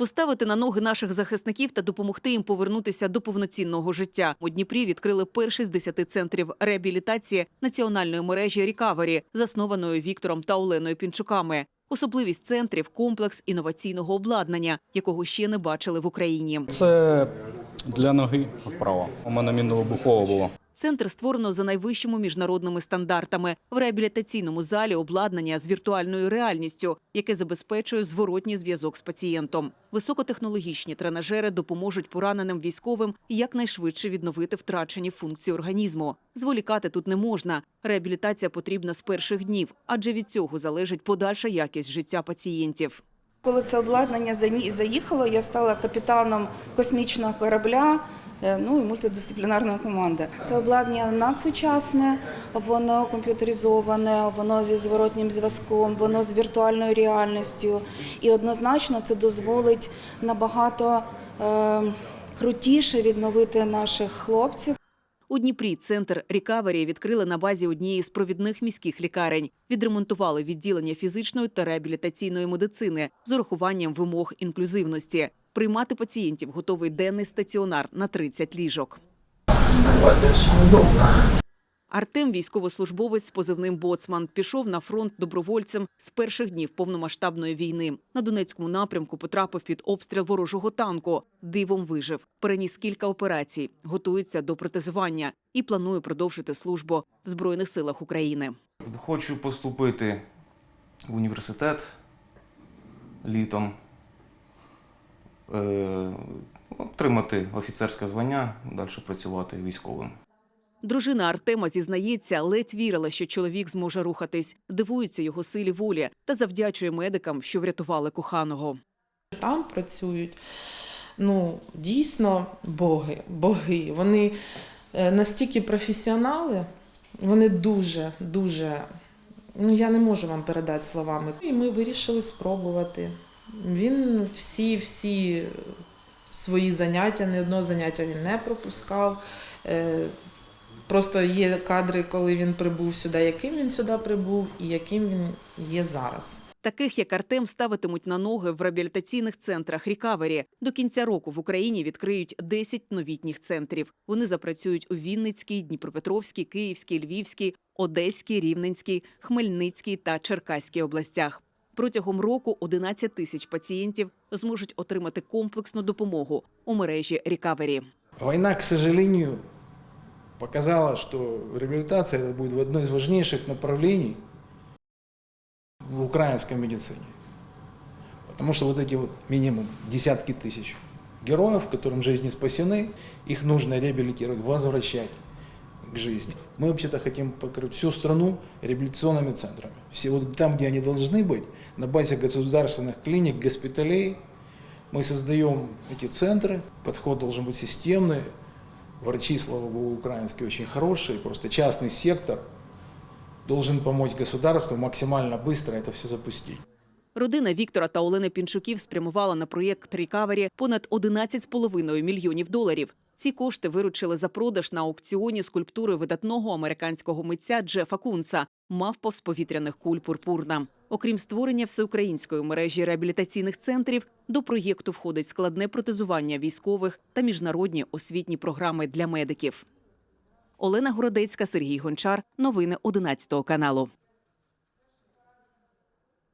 Поставити на ноги наших захисників та допомогти їм повернутися до повноцінного життя. У Дніпрі відкрили перший з десяти центрів реабілітації національної мережі Рікавері, заснованої Віктором та Оленою Пінчуками. Особливість центрів комплекс інноваційного обладнання, якого ще не бачили в Україні. Це для ноги вправо. У мене мінно-вибухово було. Центр створено за найвищими міжнародними стандартами. В реабілітаційному залі обладнання з віртуальною реальністю, яке забезпечує зворотній зв'язок з пацієнтом. Високотехнологічні тренажери допоможуть пораненим військовим якнайшвидше відновити втрачені функції організму. Зволікати тут не можна. Реабілітація потрібна з перших днів, адже від цього залежить подальша якість життя пацієнтів. Коли це обладнання заїхало, я стала капітаном космічного корабля. Е, Ну і мультидисциплінарної команди. Це обладнання надсучасне, воно комп'ютеризоване, воно зі зворотнім зв'язком, воно з віртуальною реальністю. І однозначно це дозволить набагато е, крутіше відновити наших хлопців. У Дніпрі центр Рікавері відкрили на базі однієї з провідних міських лікарень. Відремонтували відділення фізичної та реабілітаційної медицини з урахуванням вимог інклюзивності. Приймати пацієнтів готовий денний стаціонар на 30 ліжок. Артем, військовослужбовець з позивним Боцман, пішов на фронт добровольцем з перших днів повномасштабної війни. На Донецькому напрямку потрапив під обстріл ворожого танку. Дивом вижив. Переніс кілька операцій, готується до протезування і планує продовжити службу в Збройних силах України. Хочу поступити в університет літом, отримати офіцерське звання, далі працювати військовим. Дружина Артема зізнається, ледь вірила, що чоловік зможе рухатись, дивується його силі волі та завдячує медикам, що врятували коханого. Там працюють ну, дійсно боги, боги. Вони е, настільки професіонали, вони дуже, дуже. Ну, я не можу вам передати словами. І ми вирішили спробувати. Він всі, всі свої заняття, ні одного заняття він не пропускав. Е, Просто є кадри, коли він прибув сюди, яким він сюди прибув і яким він є зараз. Таких як Артем ставитимуть на ноги в реабілітаційних центрах Рікавері. До кінця року в Україні відкриють 10 новітніх центрів. Вони запрацюють у Вінницькій, Дніпропетровській, Київській, Львівській, Одеській, Рівненській, Хмельницькій та Черкаській областях. Протягом року 11 тисяч пацієнтів зможуть отримати комплексну допомогу у мережі Рікавері. Война, к сожалению, показала, что реабилитация это будет в одно из важнейших направлений в украинской медицине. Потому что вот эти вот минимум десятки тысяч героев, которым жизни спасены, их нужно реабилитировать, возвращать к жизни. Мы вообще-то хотим покрыть всю страну реабилитационными центрами. Все вот там, где они должны быть, на базе государственных клиник, госпиталей, мы создаем эти центры, подход должен быть системный, врачи, слава богу, украинские очень хорошие, просто частный сектор должен помочь государству максимально быстро это все запустить. Родина Віктора та Олени Пінчуків спрямувала на проєкт Рікавері понад 11,5 мільйонів доларів. Ці кошти виручили за продаж на аукціоні скульптури видатного американського митця Джефа Кунца мавпа з повітряних куль пурпурна. Окрім створення всеукраїнської мережі реабілітаційних центрів, до проєкту входить складне протезування військових та міжнародні освітні програми для медиків. Олена Городецька, Сергій Гончар. Новини 11 каналу.